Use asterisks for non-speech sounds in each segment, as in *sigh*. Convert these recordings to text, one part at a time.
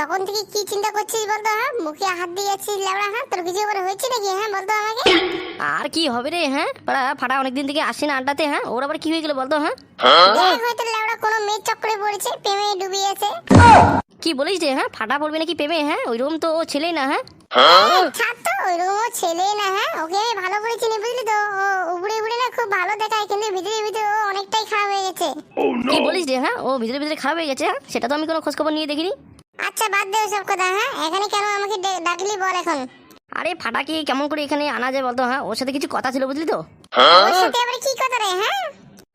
তখন থেকে কি চিন্তা করছিস বলতো হ্যাঁ? মুখে হাত দিয়ে যাচ্ছিস লেবড়া হ্যাঁ? তোর কিছু করে হয়েছে নাকি হ্যাঁ? বলতো আমাকে। আর কি হবে রে হ্যাঁ? পাড়া ফাটা অনেকদিন থেকে আসছে না আড্ডাতে হ্যাঁ? ওর আবার কি হয়ে গেল বলতো হ্যাঁ? দেখ হয়তো লেবড়া কোনো মেয়ের চক্করে পড়েছে প্রেমে ডুবিয়েছে কি বলিস রে হ্যাঁ? ফাটা পড়বে নাকি প্রেমে হ্যাঁ? ওই রকম তো ও ছেলেই না হ্যাঁ? ওইরকম ও ছেলে না হ্যাঁ? ওকে আমি ভালো করে চিনি বুঝলি তো? ও উপরে উপরে না খুব ভালো দেখায় কিন্তু ভিতরে ভিতরে ও অনেকটাই খারাপ হয়ে গেছে। কি বলিস রে হ্যাঁ? ও ভিতরে ভিতরে খারাপ হয়ে গেছে হ্যাঁ? সেটা তো আমি কোনো খোঁজ খবর নিয়ে দেখিনি। আচ্ছা বাদ দে সব কথা হ্যাঁ? এখানে কেন আমাকে ডাকলি বল এখন? আরে ফাটাকে কেমন করে এখানে আনা যায় বলতো হ্যাঁ? ওর সাথে কিছু কথা ছিল বুঝলি তো? ওর সাথে আবার কি কথা রে হ্যাঁ?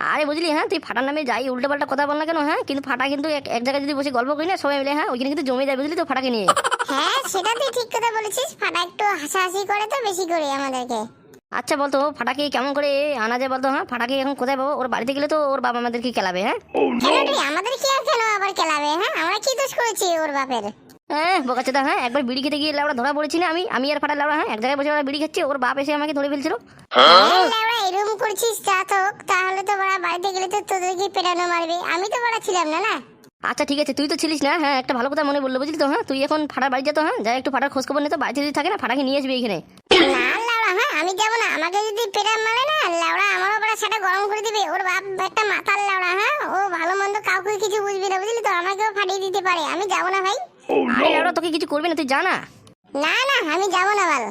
আরে বুঝলি হ্যাঁ? তুই ফাটার নামে যাই উল্টো পাল্টা কথা বল না কেন হ্যাঁ? কিন্তু ফাটা কিন্তু এক এক জায়গায় যদি বসে গল্প করি না সবাই মিলে হ্যাঁ? ওইখানে কিন্তু জমে যায় বুঝলি তো ফাটাকে নিয়ে। হ্যাঁ সেটা তুই ঠিক কথা বলেছিস। ফাটা একটু হাসাহাসি করে তো বেশি করে আমাদেরকে। আচ্ছা বলতো ফাটাকে কেমন করে আনা যায় বলতো হ্যাঁ? ফাটাকে এখন কোথায় পাবো? ওর বাড়িতে গেলে তো ওর বাবা আমাদেরকে খেলাবে হ্যাঁ? আমাদের কি আর কেন আবার খেলাবে হ্যাঁ? আমরা কি দোষ করেছি ওর বাপের? হ্যাঁ বোকাচোদা হ্যাঁ? একবার বিড়ি খেতে গিয়ে লাউড়া ধরা পড়েছি না আমি? আমি আর ফাটা লাউড়া হ্যাঁ? এক জায়গায় বসে ওরা বিড়ি খাচ্ছে ওর বাপ এসে আমাকে ধরে ফেলছিল। এরকম করছিস যা তো তাহলে তো বড়া বাড়িতে গেলে তো তোদেরকে পেটানো মারবে। আমি তো বড়া ছিলাম না না? আচ্ছা ঠিক আছে তুই তো ছিলিস না হ্যাঁ? একটা ভালো কথা মনে বলল বুঝলি তো হ্যাঁ? তুই এখন ফাটার বাড়ি যেত হ্যাঁ? যাই একটু ফাটার খোঁজ খবর নে তো বাড়িতে যদি থাকে না ফাটাকে নিয়ে আসবি এখানে। না হ্যাঁ আমি যাব না। আমাকে যদি পেটাম মারে না লাউড়া আমারও বড়া সেটা গরম করে দিবে। ওর বাপ একটা মাথার লাউড়া হ্যাঁ? ও ভালো মন্দ কাউকে কিছু বুঝবি না বুঝলি তো? আমাকেও ফাটিয়ে দিতে পারে। আমি যাব না ভাই। আরে লাউড়া তোকে কিছু করবে না তুই জানা? না না আমি যাব না ভালো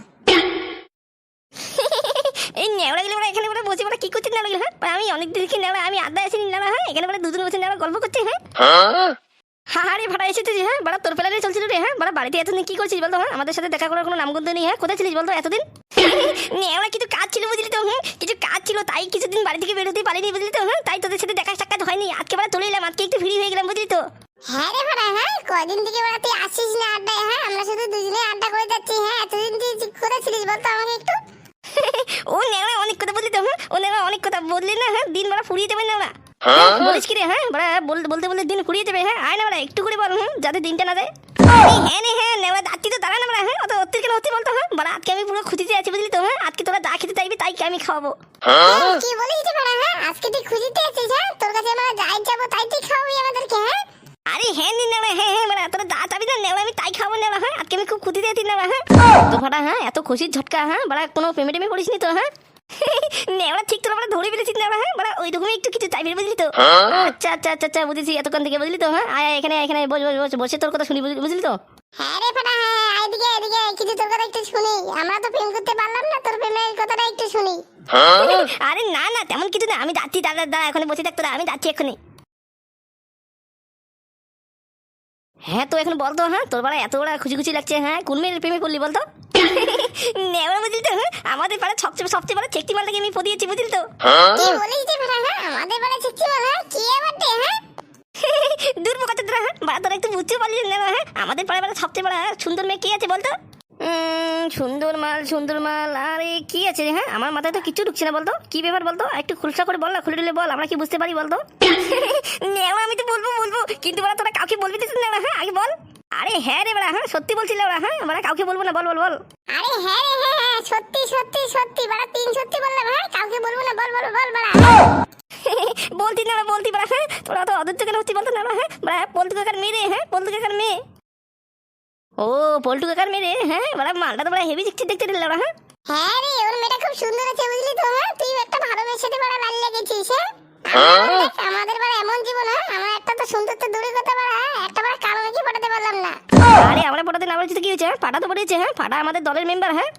*laughs* এই নেওড়া গেলে ওরা এখানে ওরা বসে ওরা কি করছে নেওড়া গেলে হ্যাঁ? আমি অনেক দিন দেখি নেওড়া আমি আড্ডা আসিনি নেওড়া হ্যাঁ? এখানে ওরা দুজন বসে নেওড়া গল্প করছে হ্যাঁ? আরে ভাড়া এসেছিস হ্যাঁ? বাড়া তোর পেলারে চলছিল রে হ্যাঁ? বাড়া বাড়িতে এতদিন কি করছিস বলতো হ্যাঁ? আমাদের সাথে দেখা করার কোনো নামগন্ধ নেই হ্যাঁ? কোথায় ছিলিস বলতো এতদিন? নেওড়া কিছু কাজ ছিল বুঝলি তো হ্যাঁ কিছু কাজ ছিল তাই কিছুদিন বাড়ি থেকে বেরোতে পারিনি বুঝলি তো হ্যাঁ তাই তোদের সাথে দেখা সাক্ষাৎ হয়নি। আজকে বাড়া চলে এলাম আজকে একটু ফ্রি হয়ে গেলাম বুঝলি তো। হ্যাঁ রে ভাড়া হ্যাঁ? কদিন থেকে বড়া তুই আসিস না আড্ডায় হ্যাঁ? আমরা শুধু দুজনে আড্ডা করে যাচ্ছি হ্যাঁ? এতদিন তুই কোথায় ছিলিস বলতো আমাকে একটু। *laughs* ও নেওড়া অনেক কথা বললি তো হ্যাঁ ও নেওড়া অনেক কথা বললি না হ্যাঁ? দিন বাড়া ফুরিয়ে দেবে না বলিস কি রে হ্যাঁ? বলতে বলতে বলতে দিন ফুরিয়ে দেবে হ্যাঁ? আয় না বাড়া একটু করে বল হুম? যাতে দিনটা না যায়। হ্যাঁ রে হ্যাঁ নেওয়া যাচ্ছি তো দাঁড়া না বাড়া হ্যাঁ অত অত্যাচার কেন হচ্ছে বলতো হ্যাঁ বাড়া আজকে আমি পুরো খুঁজিতে আছি বুঝলি তো হ্যাঁ আজকে তোরা যা খেতে চাইবি তাই আমি খাওয়াবো। কি বলিস রে হ্যাঁ আজকে তুই খুঁজিতে আছিস হ্যাঁ তোর কাছে আমরা যাই যাব তাই তুই খাওয়াবি আমাদেরকে হ্যাঁ? আরে হ্যাঁ নি নেওয়া হ্যাঁ হ্যাঁ বাড়া তোরা যা চাবি না নেওয়া আমি তাই খাব নেওয়া হ্যাঁ আজকে আমি খুব খুঁজিতে আছি নেওয়া হ্যাঁ। তো ফাটা হ্যাঁ এত খুশির ঝটকা হ্যাঁ বাড়া কোনো পেমেন্ট টেমে করিস নি তো হ্যাঁ? নেওয়া ঠিক তোরা বাড়া ধরে ফেলেছিস নেওয়া হ্যাঁ? বাড়া ওই রকমই একটু কিছু চাইবি বুঝলি তো? আচ্ছা আচ্ছা আচ্ছা আচ্ছা বুঝেছি এতক্ষণ থেকে বুঝলি তো হ্যাঁ? আয় এখানে এখানে বস বস বস বসে তোর কথা শুনি বুঝলি- তো? হ্যাঁ রে ফাটা হ্যাঁ হ্যাঁ, এদিকে এদিকে কিছু তোর কথা একটু শুনি। আমরা তো প্রেম করতে পারলাম না তোর প্রেমের কথাটা একটু শুনি। আরে না না তেমন কিছু না আমি যাচ্ছি দাদা দাদা এখন বসে থাকতো আমি যাচ্ছি এক্ষুনি হ্যাঁ তো এখন বলতো হ্যাঁ? তোর বেলা এত বড় খুশি খুশি লাগছে হ্যাঁ? কোন মেয়ের প্রেমে পড়লি বলতো? নেওয়া বুঝলি তো? হ্যাঁ? আমাদের পাড়া সবচেয়ে সবচেয়ে বড় চেকটি মালটাকে আমি পদিয়েছি বুঝলি তো? কি বলিস ফাটা হ্যাঁ? আমাদের বেলা চিঠি বল হ্যাঁ? কি আবার দে হ্যাঁ? দূর বোকা তোরা হ্যাঁ? বাড়া তোরা একটু বুঝতে পারলি না হ্যাঁ? আমাদের পাড়া বেলা সবচেয়ে বড় সুন্দর মেয়ে কে আছে বলতো? সুন্দর মাল সুন্দর মাল আরে কি আছে রে, হ্যাঁ? আমার মাথায় তো কিছু ঢুকছে না বলতো? কি ব্যাপার বলতো? একটু খুলসা করে বল না খুলে দিলে বল আমরা কি বুঝতে পারি বলতো? নেওয়া আমি তো বলব বলব। কিন্তু বলা তোরা কাউকে বলবি না হ্যাঁ? আগে বল। আরে হ্যাঁ রে বড়া হ্যাঁ সত্যি বলছিল ওরা হ্যাঁ আমরা কাউকে বলব না বল বল বল। আরে হ্যাঁ রে হ্যাঁ হ্যাঁ সত্যি সত্যি সত্যি বাড়া তিন সত্যি বললাম হ্যাঁ কাউকে বলব না বল বল বল বাড়া। *laughs* বলতি না বলতি বড়া হ্যাঁ তোরা তো অধৈর্য কেন হচ্ছি বলতো না হ্যাঁ বড়া পল্টু কাকার মেয়ে রে হ্যাঁ পল্টু কাকার মেয়ে। ও পল্টু কাকার মেয়ে রে হ্যাঁ বড়া মালটা তো বড়া হেভি দেখতে দেখতে দিল হ্যাঁ। হ্যাঁ রে ওর মেয়েটা খুব সুন্দর আছে বুঝলি তো হ্যাঁ তুই একটা ভালো মেয়ের সাথে বাড়া লাল লেগেছিস হ্যাঁ। আমাদের দেখ, আমাদের বাড়া এমন জীবন হ্যাঁ আমরা একটা তো সুন্দর তো দূরে পারলাম না। আরে আমরা পটাতে না বলেছি তো কি হয়েছে? হ্যাঁ? ফাটা তো পড়েছে হ্যাঁ? ফাটা আমাদের দলের মেম্বার হ্যাঁ?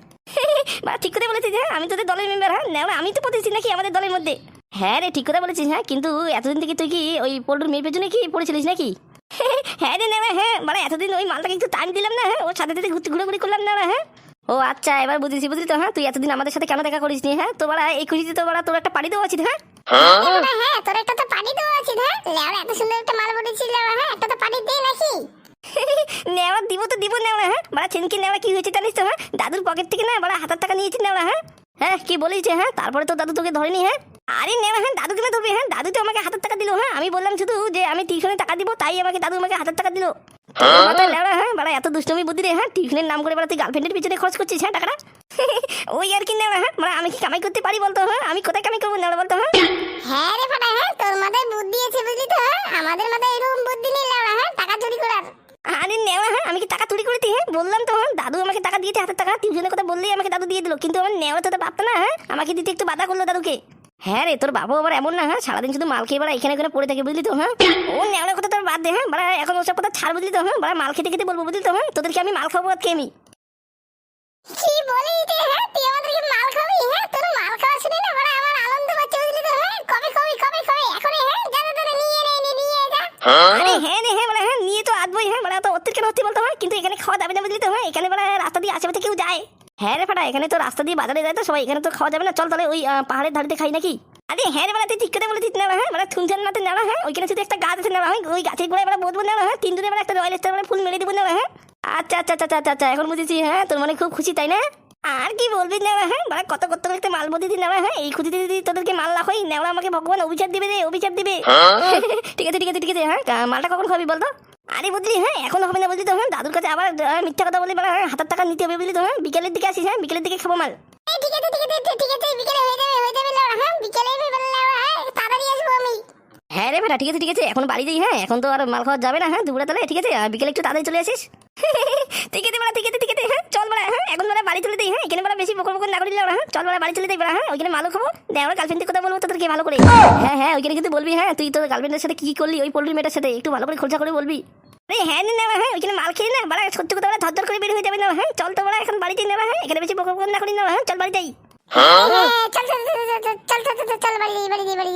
বা ঠিক কথা বলেছিস হ্যাঁ? আমি তোদের দলের মেম্বার হ্যাঁ? না আমি তো পড়েছি নাকি আমাদের দলের মধ্যে? হ্যাঁ রে ঠিক কথা বলেছিস হ্যাঁ? কিন্তু এতদিন থেকে তুই কি ওই পোল্টুর মেয়ের পেছনে কি পড়েছিলিস নাকি? হ্যাঁ রে না হ্যাঁ? মানে এতদিন ওই মালটাকে একটু টাইম দিলাম না হ্যাঁ? ওর সাথে সাথে ঘুরতে ঘুরে করলাম না হ্যাঁ? ও আচ্ছা এবার বুঝেছি বুঝলি তো হ্যাঁ? তুই এতদিন আমাদের সাথে কেন দেখা করিস নি হ্যাঁ? তো বাড়া এই খুশিতে তো বাড়া তোর একটা পাড়ি দেওয়া উচিত হ্যাঁ? হ্যাঁ তোর একটা তো পানি দেওয়া উচিত হ্যাঁ? এত সুন্দর একটা মাল লেওড়া হ্যাঁ? একটা তো পানি দে নাকি। *laughs* নেওয়া দিব তো দিব নেওয়া হ্যাঁ? বাড়া ছেনকি নেওয়া কি হয়েছে জানিস তো হ্যাঁ? দাদুর পকেট থেকে না বাড়া হাজার টাকা নিয়েছি নেওয়া হ্যাঁ? হ্যাঁ কি বলিস যে, হ্যাঁ? তারপরে তো দাদু তোকে ধরেনি হ্যাঁ? আরে নেওয়া হ্যাঁ দাদুকে না ধরবি হ্যাঁ? দাদু তো আমাকে হাজার টাকা দিল হ্যাঁ? আমি বললাম শুধু যে আমি টিউশনে টাকা দিব তাই আমাকে দাদু আমাকে হাজার টাকা দিল। হ্যাঁ? বাড়া এত দুষ্টমি বুদ্ধি রে হ্যাঁ? টিউশনের নাম করে বাড়া তুই গার্লফ্রেন্ডের পিছনে খরচ করছিস হ্যাঁ টাকাটা? *laughs* ওই আর কি নেওয়া হ্যাঁ? মানে আমি কি কামাই করতে পারি বলতো হ্যাঁ? আমি কোথায় কামাই করব নেওয়া বলতো হ্যাঁ? হ্যাঁ রে ফাটা হ্যাঁ? তোর মাথায় বুদ্ধি আছে বুঝলি তো হ্যাঁ? আমাদের মাথায় এরকম বুদ্ধি নেই লেওড়া হ্যাঁ? টাকা চুরি করার। আরে নেওয়া হ্যাঁ আমি কি টাকা চুরি করে হ্যাঁ? বললাম তো হ্যাঁ, দাদু আমাকে টাকা দিয়েছে হাতের টাকা টিউশনের কথা বললেই আমাকে দাদু দিয়ে দিল। কিন্তু আমার নেওয়া তো পারতো না হ্যাঁ? আমাকে দিতে একটু বাধা করল দাদুকে। হ্যাঁ রে তোর বাবু আবার এমন না হ্যাঁ? সারাদিন শুধু মাল খেয়ে বেড়া এখানে এখানে পড়ে থাকে বুঝলি তো হ্যাঁ? ও নেওয়ার কথা তোর বাদ দে হ্যাঁ? বাড়া এখন ওসব কথা ছাড় বুঝলি তো হ্যাঁ? বাড়া মাল খেতে খেতে বলব বুঝলি তো হ্যাঁ? তোদেরকে আমি মাল খাব আজকে আমি। কি বলি রে হ্যাঁ? তুই আমাদেরকে মাল খাবি হ্যাঁ? তোর মাল খাওয়া শুনে না বড় আমার আনন্দ পাচ্ছে বুঝলি তো হ্যাঁ? কবে কবে কবে কবে? এখন হ্যাঁ? যা যা নিয়ে নে নিয়ে যা। হ্যাঁ? আরে হ্যাঁ রে হ্যাঁ বড় হ্যাঁ? আসবোই হ্যাঁ তো অত্যাচার কেন হচ্ছে বলতো হ্যাঁ কিন্তু এখানে খাওয়া যাবে না বুঝলি তো হ্যাঁ এখানে বড়া রাস্তা দিয়ে আশেপাশে কেউ যায়। হ্যাঁ রে ফাটা এখানে তো রাস্তা দিয়ে বাজারে যায় তো সবাই এখানে তো খাওয়া যাবে না চল তাহলে ওই পাহাড়ের ধারে খাই নাকি? আরে হ্যাঁ রে তুই ঠিক করে বলেছিস না হ্যাঁ থুনছান নাতে না হ্যাঁ ওইখানে শুধু একটা গাছ আছে না হ্যাঁ ওই গাছের গোড়ায় বড়া বসবো না হ্যাঁ তিন দিনে বড়া একটা রয়্যাল স্টার ফুল মেরে দেবো না হ্যাঁ। আচ্ছা আচ্ছা আচ্ছা আচ্ছা আচ্ছা এখন বুঝেছি হ্যাঁ তোর মানে খুব খুশি তাই না? আর কি বলবি না হ্যাঁ বড়া কত কত একটা মাল বদি দিন না হ্যাঁ এই খুঁজিতে যদি তোদেরকে মাল না হয় নেওয়া আমাকে ভগবান অভিশাপ দিবে রে অভিশাপ দিবে। *laughs* ঠিক আছে ঠিক আছে ঠিক আছে হ্যাঁ মালটা কখন খাবি বলতো? আরে বুঝলি হ্যাঁ এখন হবে না বুঝলি তো হ্যাঁ দাদুর কাছে আবার মিথ্যা কথা বলি বলে হ্যাঁ হাতের টাকা নিতে হবে বুঝলি তো হ্যাঁ বিকেলের দিকে আসিস হ্যাঁ বিকেলের দিকে খাব মাল। ঠিক আছে ঠিক আছে ঠিক- আছে বিকেলে হয়ে যাবে হয়ে যাবে হ্যাঁ বিকেলে হ্যাঁ তাড়াতাড়ি আসব আমি। হ্যাঁ রে বেটা ঠিক আছে ঠিক আছে এখন বাড়ি যাই হ্যাঁ এখন তো আর মাল খাওয়া যাবে না হ্যাঁ দুপুরে তাহলে ঠিক আছে বিকেলে একটু তাড়াতাড়ি চলে আসিস। ঠিক আছে ঠিক আছে হ্যাঁ চল বেড়া হ্যাঁ এখন বেড়া বাড়ি চলে যাই হ্যাঁ এখানে বেড়া বেশি বকর বকর না করি হ্যাঁ চল বেড়া বাড়ি চলে যাই বেড়া হ্যাঁ ওইখানে মালও খাব দেখ গার্লফ্রেন্ডের কথা বলব তোদেরকে ভালো করে। হ্যাঁ হ্যাঁ ওইখানে কিন্তু বলবি হ্যাঁ তুই তোর গার্লফ্রেন্ডের সাথে কি করলি ওই পোল্ট্রি মেয়েটার সাথে একটু ভালো করে খোঁজা করে বলবি। আরে হ্যাঁ না হ্যাঁ ওইখানে মাল খেয়ে না বাড়া সত্যি কথা বলে ধর করে বের হয়ে যাবে না হ্যাঁ চল তো বাড়া এখন বাড়িতে নেওয়া হ্যাঁ এখানে বেশি বকর বকর না করি হ্যাঁ চল বাড়ি যাই। চল চল চল চল, বাড়ি বাড়ি বাড়ি।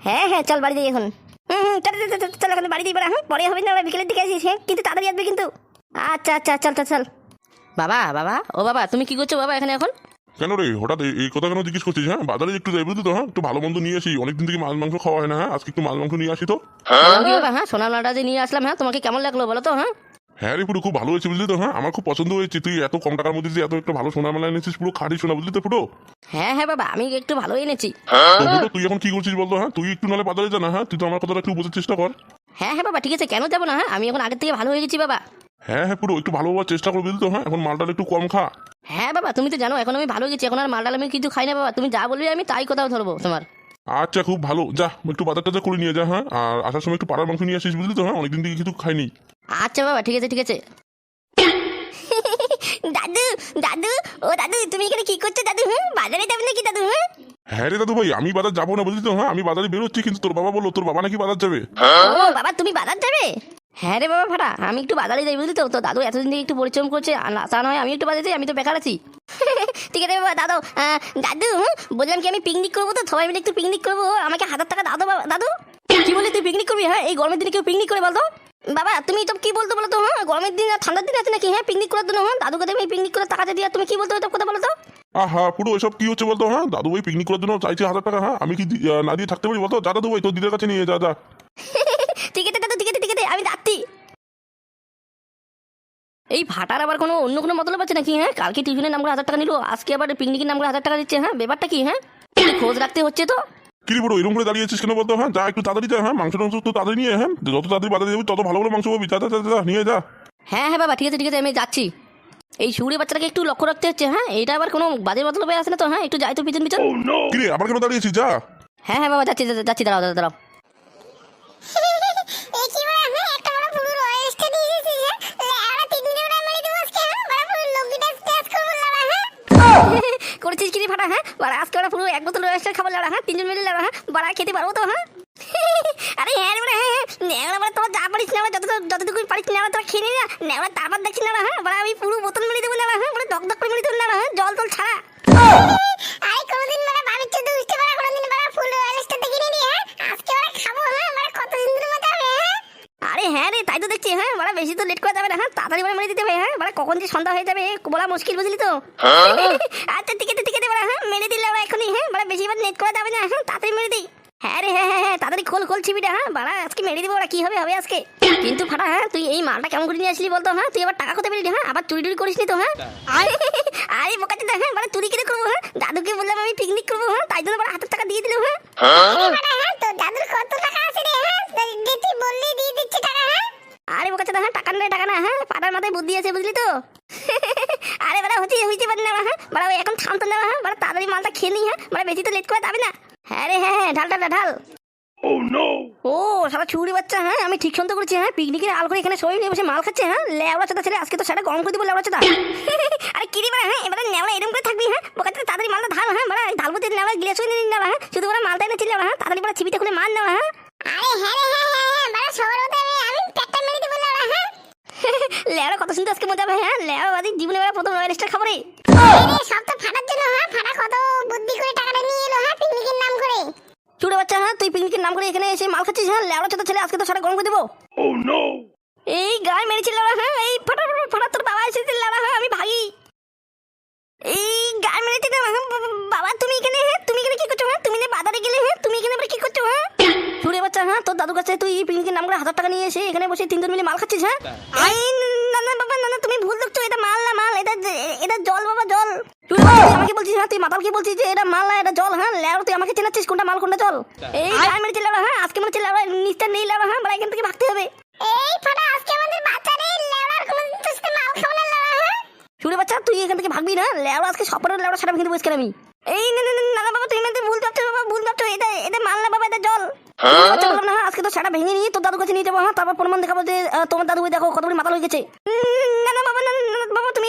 হ্যাঁ হ্যাঁ চল বাড়ি যাই এখন। হুম হুম চল চল, চল, এখন বাড়ি যাই বেড়া হ্যাঁ পরে হবে না বিকেলের দিকে আসিস হ্যাঁ কিন্তু তাড়াতাড়ি আসবে কিন্তু। আচ্ছা আচ্ছা চল চল চল। বাবা বাবা ও বাবা তুমি কি করছ বাবা এখানে এখন? কেন রে হঠাৎ এই- এই কথা কেন জিজ্ঞেস করছিস হ্যাঁ? বাজারে একটু যাই বুঝলি তো হ্যাঁ? একটু ভালো মন্দ নিয়ে আসি। অনেকদিন থেকে মাছ মাংস খাওয়া হয় না হ্যাঁ? আজকে একটু মাছ মাংস নিয়ে আসি তো। বললাম কি বাবা হ্যাঁ? সোনার মালটা যে নিয়ে আসলাম হ্যাঁ? তোমাকে কেমন লাগল বলো তো হ্যাঁ? হ্যাঁ রে পুরো খুব ভালো হয়েছে বুঝলি তো হ্যাঁ? আমার খুব পছন্দ হয়েছে। তুই এত কম টাকার মধ্যে যে এত একটা ভালো সোনা মেলা এনেছিস পুরো খাঁটি সোনা বুঝলি তো পুরো? হ্যাঁ হ্যাঁ বাবা আমি একটু ভালো এনেছি। তো তুই এখন কি করছিস বলতো হ্যাঁ? তুই একটু নালে বাজারে যা না হ্যাঁ? তুই তো আমার কথাটা একটু বোঝার চেষ্টা কর। হ্যাঁ হ্যাঁ বাবা ঠিক আছে কেন যাব না? হ্যাঁ আমি এখন আগের থেকে ভালো হয়ে গেছি বাবা। হ্যাঁ হ্যাঁ পুরো একটু ভালো হওয়ার চেষ্টা করবি তো হ্যাঁ এখন মালটা একটু কম খা। হ্যাঁ বাবা তুমি তো জানো এখন আমি ভালো হয়ে গেছি এখন আর মালটা আমি কিছু খাই না বাবা তুমি যা বলবে আমি তাই কোথাও ধরবো তোমার। আচ্ছা খুব ভালো যা একটু বাজার টাজার করে নিয়ে যা হ্যাঁ আর আসার সময় একটু পাড়ার মাংস নিয়ে আসিস বুঝলি তো হ্যাঁ অনেকদিন থেকে কিছু খাইনি। আচ্ছা বাবা ঠিক আছে ঠিক আছে। দাদু দাদু ও দাদু তুমি এখানে কি করছ দাদু হ্যাঁ বাজারে যাবে নাকি দাদু হ্যাঁ হ্যাঁ রে দাদু ভাই আমি বাজার যাব না বুঝলি তো হ্যাঁ? আমি বাজারে বেরোচ্ছি কিন্তু তোর বাবা বলল তোর বাবা নাকি বাজার যাবে? ও বাবা তুমি বাজার যাবে? হ্যাঁ রে বাবা ফাটা আমি একটু বাজারে যাই বুঝলি তো তো দাদু এতদিন থেকে একটু পরিশ্রম করছে তা নয় আমি একটু বাজারে যাই আমি তো বেকার আছি। *laughs* ঠিক আছে বাবা দাদু দাদু বললাম কি আমি পিকনিক করব তো সবাই মিলে একটু পিকনিক করব আমাকে হাজার টাকা তো বাবা দাদু। কি বলি তুই পিকনিক করবি হ্যাঁ? এই গরমের দিনে কেউ পিকনিক করে বলতো? বাবা তুমি এসব কি বলতো বলো? তো গরমের দিন আর ঠান্ডার দিন আছে নাকি? হ্যাঁ পিকনিক করার জন্য হ্যাঁ। দাদুকে দেবে পিকনিক করে টাকা দিয়ে তুমি কি বলতো এসব কথা বলো তো? আহা পুরো এসব কি হচ্ছে বলতো হ্যাঁ? দাদু ভাই পিকনিক করার জন্য চাইছে হাজার টাকা হ্যাঁ? আমি কি না দিয়ে থাকতে পারি বলতো? যা দাদু ভাই তোর দিদের কাছে নিয়ে যা যা। *laughs* ঠিক আছে দাদু ঠিক আছে ঠিক আছে আমি যাচ্ছি। এই ভাটার আবার কোনো অন্য কোনো মতলব আছে নাকি হ্যাঁ? কালকে টিউশনের নাম করে হাজার টাকা নিল আজকে আবার পিকনিকের নাম করে হাজার টাকা দিচ্ছে হ্যাঁ? ব্যাপারটা কি হ্যাঁ? খোঁজ রাখতে হচ্ছে তো? কি বড় এরকম করে দাঁড়িয়েছিস কেন বলতো? হ্যাঁ যা একটু তাড়াতাড়ি যা হ্যাঁ মাংস টাংস তো তাড়াতাড়ি নিয়ে হ্যাঁ যত তাড়াতাড়ি বাজারে যাবি তত ভালো ভালো মাংস পাবি। যা যা যা, নিয়ে যা। হ্যাঁ হ্যাঁ বাবা ঠিক আছে ঠিক আছে আমি যাচ্ছি। এই শুড়ে বাচ্চাটাকে একটু লক্ষ্য রাখতে হচ্ছে হ্যাঁ এটা আবার কোনো বাজে মতলবে আসে না তো হ্যাঁ একটু যাই তো পিছন পিছন। কি রে আবার কেন দাঁড়িয়েছিস যা। হ্যাঁ হ্যাঁ বাবা যাচ্ছি যাচ্ছি দাঁড়াও দাঁড়াও। ফাটা হ্যাঁ? বাড়া আজকে ওরা পুরো এক বোতল রয়েছে খাবার লাড়া হ্যাঁ? তিনজন মিলে লাড়া হ্যাঁ? বাড়া খেতে পারব তো হ্যাঁ? *laughs* আরে হ্যাঁ রে হ্যাঁ হ্যাঁ। বাড়া তোমার যা পারিস না যত যতটুকু পারিস না তোরা খেয়ে নি না ন্যাংরা তারপর দেখছি না হ্যাঁ? বাড়া আমি পুরো বোতল মেরে দেবো না হ্যাঁ? বাড়া দক দক করে মেরে দেবো না হ্যাঁ? জল টল ছাড়া। *laughs* আরে কোনদিন বড় ভাবির চোদ্দ উঠতে পারে কোনদিন বড় ফুল হ্যাঁ? আজকে খাব হ্যাঁ? বড় কত সুন্দর মজা হবে হ্যাঁ? আরে হ্যাঁ রে তাই তো দেখছি হ্যাঁ? বাড়া বেশি তো লেট করা যাবে না হ্যাঁ? তাড়াতাড়ি বাড়া মেরে দিতে হবে হ্যাঁ? বাড়া কখন যে সন্ধ্যা হয়ে যাবে বলা মুশকিল বুঝলি তো আচ্ছা ঠিক আছে ঠিক আছে বাড়া হ্যাঁ মেরে দিলে আমরা এখনই হ্যাঁ? বাড়া বেশি বার লেট করা যাবে না হ্যাঁ? তাড়াতাড়ি মেরে দিই। হ্যাঁ রে হ্যাঁ হ্যাঁ হ্যাঁ তাড়াতাড়ি খোল খোল ছিবিটা হ্যাঁ? বাড়া আজকে মেরে দিবো ওরা কি হবে হবে আজকে? কিন্তু ফাটা হ্যাঁ তুই এই মালটা কেমন করে নিয়ে আসলি বলতো হ্যাঁ? তুই আবার টাকা কোথায় পেলি হ্যাঁ? আবার চুরি টুরি করিস নি তো হ্যাঁ? *laughs* আরে আরে বোকাতে হ্যাঁ? বাড়া চুরি করে করব হ্যাঁ? দাদুকে বললাম আমি পিকনিক করব হ্যাঁ? তাই জন্য বাড়া হাতের টাকা দিয়ে দিল হ্যাঁ? হ্যাঁ? তো দাদুর কত টাকা আছে রে হ্যাঁ? তুই বললি দিয়ে দিচ্ছি টাকা হ্যাঁ? আরে বোকাতে হ্যাঁ? টাকা নেই টাকা না হ্যাঁ? পাড়ার মাথায় বুদ্ধি আছে বুঝলি তো? *laughs* আরে বাড়া হচ্ছে হইতে পারি না হ্যাঁ? বাড়া ওই এখন থামতো না হ্যাঁ? বাড়া তাড়াতাড়ি মালটা খেয়ে নি হ্যাঁ? বাড়া বেশি তো লেট করে যাবে না। হ্যাঁ রে হ্যাঁ হ্যাঁ ঢাল ঢাল ঢাল ও নো ও সারা চুরি বাচ্চা হ্যাঁ? আমি ঠিক শুনতে করেছি হ্যাঁ? পিকনিকের আল করে এখানে শরীর নিয়ে বসে মাল খাচ্ছে হ্যাঁ? লেওড়া চাদা ছেলে আজকে তো সারা গরম করে দিব লেওড়া চাদা। *laughs* আরে কি দিবা হ্যাঁ? এবারে নেওয়া এরকম করে থাকবি হ্যাঁ? বোকা তাড়াতাড়ি মালটা ধার হ্যাঁ? মানে ঢালবো দিয়ে নেওয়া গ্লাস নিয়ে নেওয়া হ্যাঁ? শুধু ওরা মালটা এনে চিল্লাবা হ্যাঁ? তাড়াতাড়ি বলে ছিপিতে খুলে মার নেওয়া হ্যাঁ? আরে হ্যাঁ হ্যাঁ হ্যাঁ হ্যাঁ বাড়া সবার মতো আমি আমি পেটটা মেরে দিব লাউড়া হ্যাঁ লেওড়া কত সুন্দর আজকে মজা হবে হ্যাঁ লেওড়া বাদি জীবনে বেলা প্রথম রয়্যাল স্টার খাবারে। এই সব তো ফাটার জন্য হ্যাঁ? ফাটা কত বুদ্ধি করে টাকাটা নিয়ে এলো হ্যাঁ পিকনিকের নাম করে? চুড়ে বাচ্চা হ্যাঁ তুই পিকনিকের নাম করে এখানে এসে মাল খাচ্ছিস হ্যাঁ? লেওড়া চাদা ছেলে আজকে তো সেটা গরম করে দেবো। এই গায়ে মেরেছিল লেওড়া হ্যাঁ? এই ফাটা ফাটা ফাটা তোর বাবা এসেছে লেওড়া হ্যাঁ আমি ভাগি। এই গায়ে মেরেছে না হ্যাঁ, বাবা তুমি এখানে হ্যাঁ তুমি এখানে কি করছ হ্যাঁ? তুমি না বাজারে গেলে হ্যাঁ তুমি এখানে আবার কি করছ হ্যাঁ? চুড়ে বাচ্চা হ্যাঁ তোর দাদুর কাছে তুই পিকনিকের নাম করে হাজার টাকা নিয়ে এসে এখানে বসে তিনজন মিলে মাল খাচ্ছিস হ্যাঁ? এই না না বাবা না না তুমি ভুল দেখছ এটা মাল না মাল এটা এটা জল বাবা জল। তুই আমাকে বলছিস হ্যাঁ তুই মাতালকে বলছিস যে এটা মাল না এটা জল হ্যাঁ? লেওড়া তুই আমাকে চেনাচ্ছিস কোনটা মাল কোনটা জল? এই গায়ে মেরেছে লেওড়া হ্যাঁ আজকে মনে হচ্ছে লেওড়া নিস্তার নেই লেওড়া হ্যাঁ বড় এখান থেকে ভাগতে হবে। এই ফাটা আজকে আমাদের বাচ্চারে লাউড়ার কোনো তোর সাথে মাল খাব না লাউড়া হ্যাঁ? চুড়ে বাচ্চা তুই এখান থেকে ভাগবি না? লেওড়া আজকে সপারের লেওড়া সারা ভেঙে বসে আমি? এই না না না, না না বাবা তুই মানে ভুল ভাবছ বাবা ভুল ভাবছ এটা এটা মাল না বাবা এটা জল। বাচ্চা না হ্যাঁ, আজকে তো সারা ভেঙে নিয়ে তোর দাদুর কাছে নিয়ে যাব হ্যাঁ? তারপর প্রমাণ দেখাবো যে তোমার দাদু দেখো কত বড় মাথা হয়ে গেছে। না না বাবা না, বাবা তুমি